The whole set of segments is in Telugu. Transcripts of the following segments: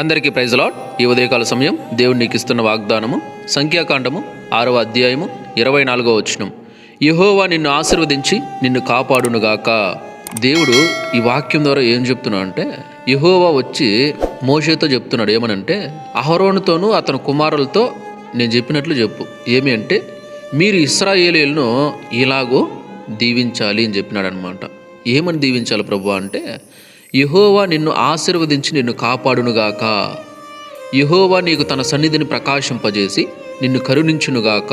అందరికీ ప్రైజ్ లాడ్. ఈ ఉదయకాల సమయం దేవుడు నీకు ఇస్తున్న వాగ్దానము సంఖ్యాకాండము ఆరవ అధ్యాయము ఇరవై నాలుగవ వచనం. యహోవా నిన్ను ఆశీర్వదించి నిన్ను కాపాడునుగాక. దేవుడు ఈ వాక్యం ద్వారా ఏం చెప్తున్నాడు అంటే యహోవా వచ్చి మోషేతో చెప్తున్నాడు. ఏమనంటే అహరోనుతోనూ అతని కుమారులతో నేను చెప్పినట్లు చెప్పు. ఏమి అంటే మీరు ఇస్రాయేలీలను ఇలాగో దీవించాలి అని చెప్పినాడు అనమాట ఏమని దీవించాలి ప్రభు అంటే యహోవా నిన్ను ఆశీర్వదించి నిన్ను కాపాడునుగాక. యహోవా నీకు తన సన్నిధిని ప్రకాశింపజేసి నిన్ను కరుణించునుగాక.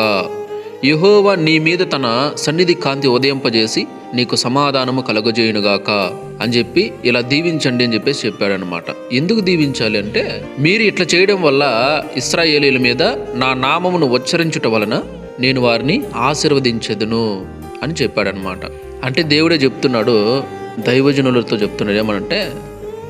యహోవా నీ మీద తన సన్నిధి కాంతి ఉదయింపజేసి నీకు సమాధానము కలగజేయునుగాక అని చెప్పి ఇలా దీవించండి అని చెప్పేసి చెప్పాడనమాట ఎందుకు దీవించాలి అంటే మీరు ఇట్లా చేయడం వల్ల ఇస్రాయేలీల మీద నా నామమును ఉచ్చరించుట వలన నేను వారిని ఆశీర్వదించెదను అని చెప్పాడనమాట అంటే దేవుడే చెప్తున్నాడు దైవజనులతో చెప్తున్నాడు ఏమనంటే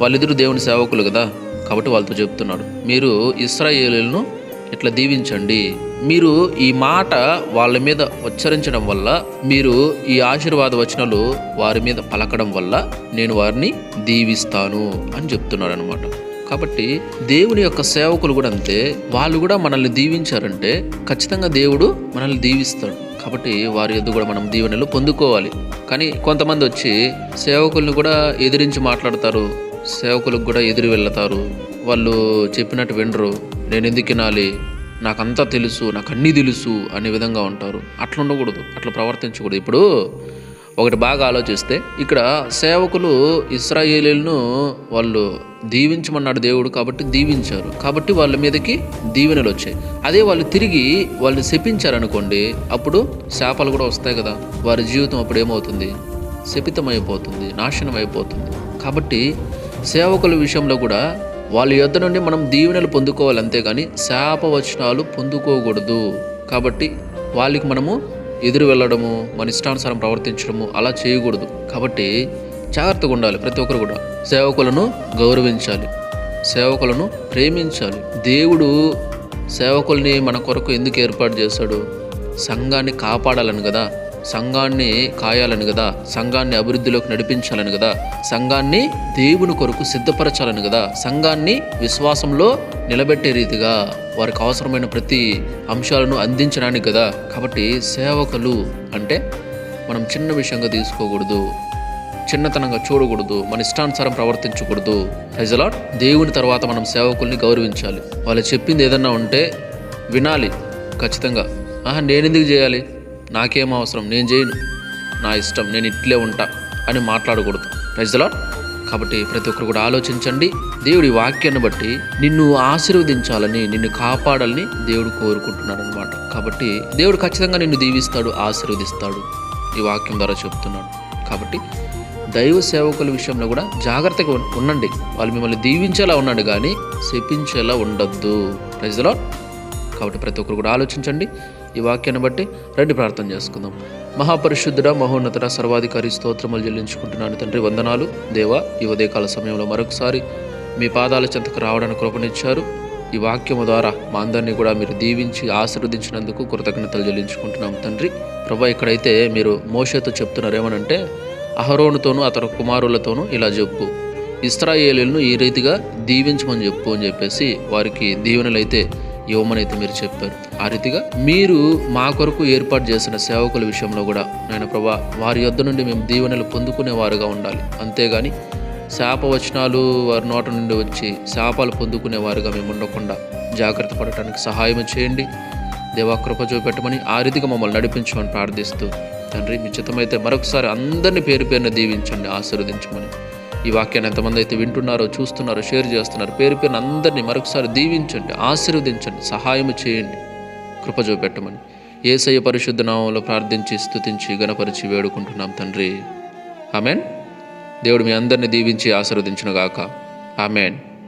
వాళ్ళిద్దరు దేవుని సేవకులు కదా కాబట్టి వాళ్ళతో చెప్తున్నాడు. మీరు ఇస్రాయేలులను ఇట్లా దీవించండి. మీరు ఈ మాట వాళ్ళ మీద ఉచ్చరించడం వల్ల మీరు ఈ ఆశీర్వాద వచనాలు వారి మీద పలకడం వల్ల నేను వారిని దీవిస్తాను అని చెప్తున్నాడు అనమాట కాబట్టి దేవుని యొక్క సేవకులు కూడా అంతే. వాళ్ళు కూడా మనల్ని దీవించారంటే ఖచ్చితంగా దేవుడు మనల్ని దీవిస్తాడు. కాబట్టి వారి ఎద్దు కూడా మనం దీవెనలు పొందుకోవాలి. కానీ కొంతమంది వచ్చి సేవకుల్ని కూడా ఎదిరించి మాట్లాడతారు. సేవకులకు కూడా ఎదురు వెళ్తారు. వాళ్ళు చెప్పినట్టు వినరు. నేను ఎందుకు వినాలి? నాకంతా తెలుసు. నాకు అన్నీ తెలుసు అనే విధంగా ఉంటారు. అట్లా ఉండకూడదు. అట్లా ప్రవర్తించకూడదు. ఇప్పుడు ఒకటి బాగా ఆలోచిస్తే ఇక్కడ సేవకులు ఇస్రాయేలీలను వాళ్ళు దీవించమన్నాడు దేవుడు కాబట్టి దీవించారు. కాబట్టి వాళ్ళ మీదకి దీవెనలు వచ్చాయి. అదే వాళ్ళు తిరిగి వాళ్ళు శపించారనుకోండి అప్పుడు శాపాలు కూడా వస్తాయి కదా. వారి జీవితం అప్పుడు ఏమవుతుంది? శపితమైపోతుంది నాశనం అయిపోతుంది కాబట్టి సేవకుల విషయంలో కూడా వాళ్ళ యొద్ద నుండి మనం దీవెనలు పొందుకోవాలి అంతేగాని శాపవచనాలు పొందుకోకూడదు. కాబట్టి వాళ్ళకి మనము ఎదురు వెళ్ళడము మన ఇష్టానుసారం ప్రవర్తించడము అలా చేయకూడదు. కాబట్టి జాగ్రత్తగా ఉండాలి ప్రతి ఒక్కరు కూడా. సేవకులను గౌరవించాలి. సేవకులను ప్రేమించాలి. దేవుడు సేవకుల్ని మన కొరకు ఎందుకు ఏర్పాటు చేశాడు? సంఘాన్ని కాపాడాలని కదా. సంఘాన్ని కాయాలని కదా సంఘాన్ని అభివృద్ధిలోకి నడిపించాలని కదా సంఘాన్ని దేవుని కొరకు సిద్ధపరచాలని కదా సంఘాన్ని విశ్వాసంలో నిలబెట్టే రీతిగా వారికి అవసరమైన ప్రతి అంశాలను అందించడానికి కదా. కాబట్టి సేవకులు అంటే మనం చిన్న విషయంగా తీసుకోకూడదు చిన్నతనంగా చూడకూడదు మన ఇష్టానుసారం ప్రవర్తించకూడదు. ప్రజలాట్ దేవుని తర్వాత మనం సేవకుల్ని గౌరవించాలి. వాళ్ళు చెప్పింది ఏదన్నా ఉంటే వినాలి ఖచ్చితంగా. ఆహా నేను ఎందుకు చేయాలి? నాకేం అవసరం నేను చేయను. నా ఇష్టం నేను ఇట్లే ఉంటా అని మాట్లాడకూడదు. ప్రజలా కాబట్టి ప్రతి ఒక్కరు కూడా ఆలోచించండి. దేవుడి వాక్యాన్ని బట్టి నిన్ను ఆశీర్వదించాలని నిన్ను కాపాడాలని దేవుడు కోరుకుంటున్నాడు అనమాట కాబట్టి దేవుడు ఖచ్చితంగా నిన్ను దీవిస్తాడు ఆశీర్వదిస్తాడు. ఈ వాక్యం ద్వారా చెప్తున్నాడు. కాబట్టి దైవ సేవకుల విషయంలో కూడా జాగ్రత్తగా ఉండండి. వాళ్ళు మిమ్మల్ని దీవించేలా ఉన్నాడు కానీ శపించేలా ఉండొద్దు. ప్రజలో కాబట్టి ప్రతి ఒక్కరు కూడా ఆలోచించండి. ఈ వాక్యాన్ని బట్టి రండి ప్రార్థన చేసుకుందాం. మహాపరిశుద్ధుడ మహోన్నతుడ సర్వాధికారి స్తోత్రములు చెల్లించుకుంటున్నాను తండ్రి వందనాలు. దేవా ఈ ఉదయకాల సమయంలో మరొకసారి మీ పాదాల చెంతకు రావడానికి కృపనిచ్చారు. ఈ వాక్యము ద్వారా మా అందరినీ కూడా మీరు దీవించి ఆశీర్వదించినందుకు కృతజ్ఞతలు చెల్లించుకుంటున్నాం తండ్రి. ప్రభా ఇక్కడైతే మీరు మోషేతో చెప్తున్నారేమనంటే అహరోనుతోనూ అతని కుమారులతోనూ ఇలా చెప్పు. ఇస్రాయేలీలను ఈ రీతిగా దీవించమని చెప్పు అని చెప్పేసి వారికి దీవెనలైతే ఇవ్వమని అయితే మీరు చెప్పారు. ఆ రీతిగా మీరు మా కొరకు ఏర్పాటు చేసిన సేవకుల విషయంలో కూడా నాయన ప్రభా వారి యొద్ద నుండి మేము దీవెనలు పొందుకునేవారుగా ఉండాలి. అంతేగాని శాపవచనాలు వారి నోట నుండి వచ్చి శాపాలు పొందుకునేవారుగా మేము ఉండకుండా జాగ్రత్త పడటానికి సహాయం చేయండి. దేవా కృప చూపెట్టమని ఆ రీతిగా మమ్మల్ని నడిపించమని ప్రార్థిస్తూ తండ్రి మీ చిత్తమైతే మరొకసారి అందరినీ పేరు పేరున దీవించండి ఆశీర్వదించమని ఈ వాక్యాన్ని ఎంతమంది అయితే వింటున్నారో చూస్తున్నారో షేర్ చేస్తున్నారు పేరు పేరున అందరినీ మరొకసారి దీవించండి ఆశీర్వదించండి సహాయం చేయండి కృప చూపెట్టమని. ఏసయ్య పరిశుద్ధ నామంలో ప్రార్థించి స్థుతించి గణపరిచి వేడుకుంటున్నాం తండ్రి. ఆమెన్. దేవుడు మీ అందరిని దీవించి ఆశీర్వదించునుగాక. ఆమెన్.